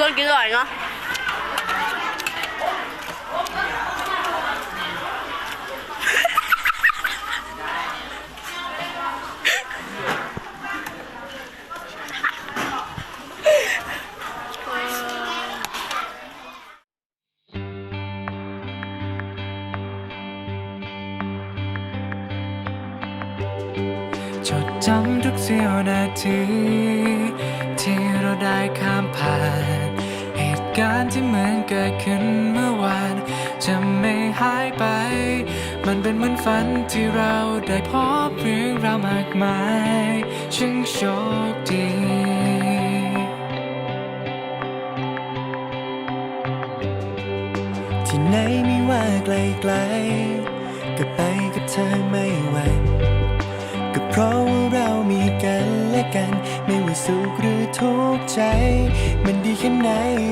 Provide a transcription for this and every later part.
รสกินอร่อยเนาะจดจำทุกเสี้ยวนาที ที่เราได้ข้ามผ่าน การณ์ที่เหมือนเกิดขึ้นเมื่อวาน จะไม่หายไป มันเป็นเหมือนฝันที่เราได้พบเรื่องราวมากมายช่างโชคดีที่ไหนไม่ว่าไกลๆก็ไปกับเธอไม่หวั่นก็เพราะว่าเรามีกันและกันไม่ สุขหรือทุกข์ใจ มันดีแค่ไหน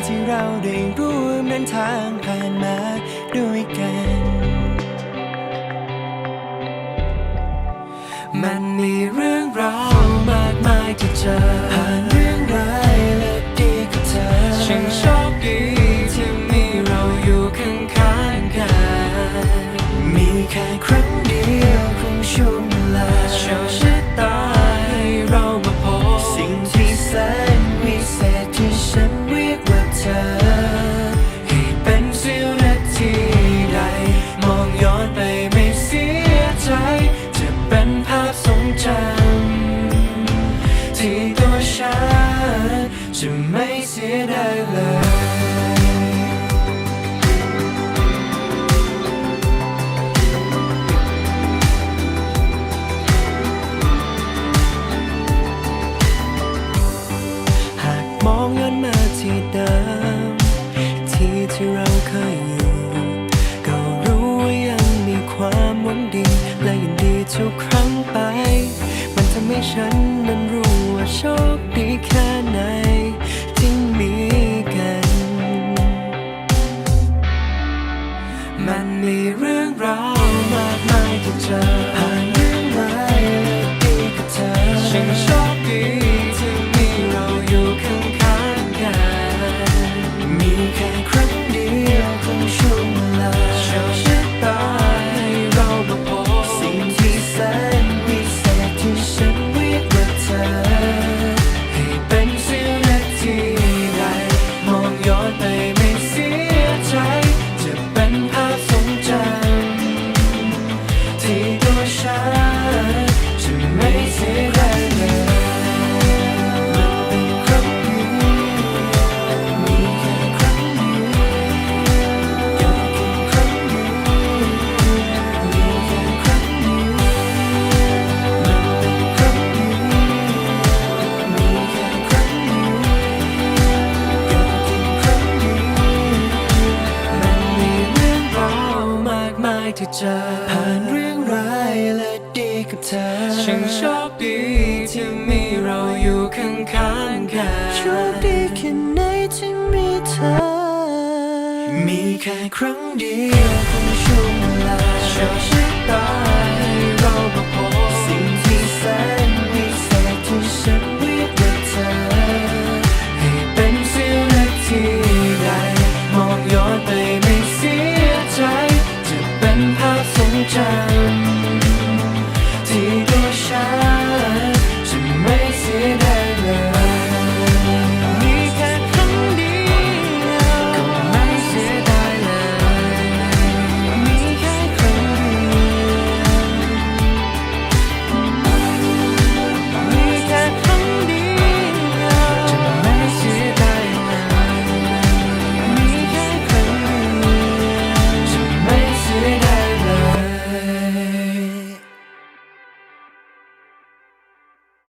ที่เราได้ร่วมเดินทางผ่านมาด้วยกัน มันมีเรื่องราวมากมายที่เจอ เคยอยู่ ก็รู้ว่ายังมีความหวังดี และยินดีทุกครั้งไป มันทำให้ฉันนั้นรู้ว่าโชคดีแค่ไหนที่มีกัน มันมีเรื่องราวมากมายที่เจอ อ ที่เจอผ่านเรื่องร้ายและดีกับเธอช่างโชคดีที่มีเราอยู่ข้างๆกันโชคดีแค่ไหนที่มีเธอ มีแค่ครั้งเดียว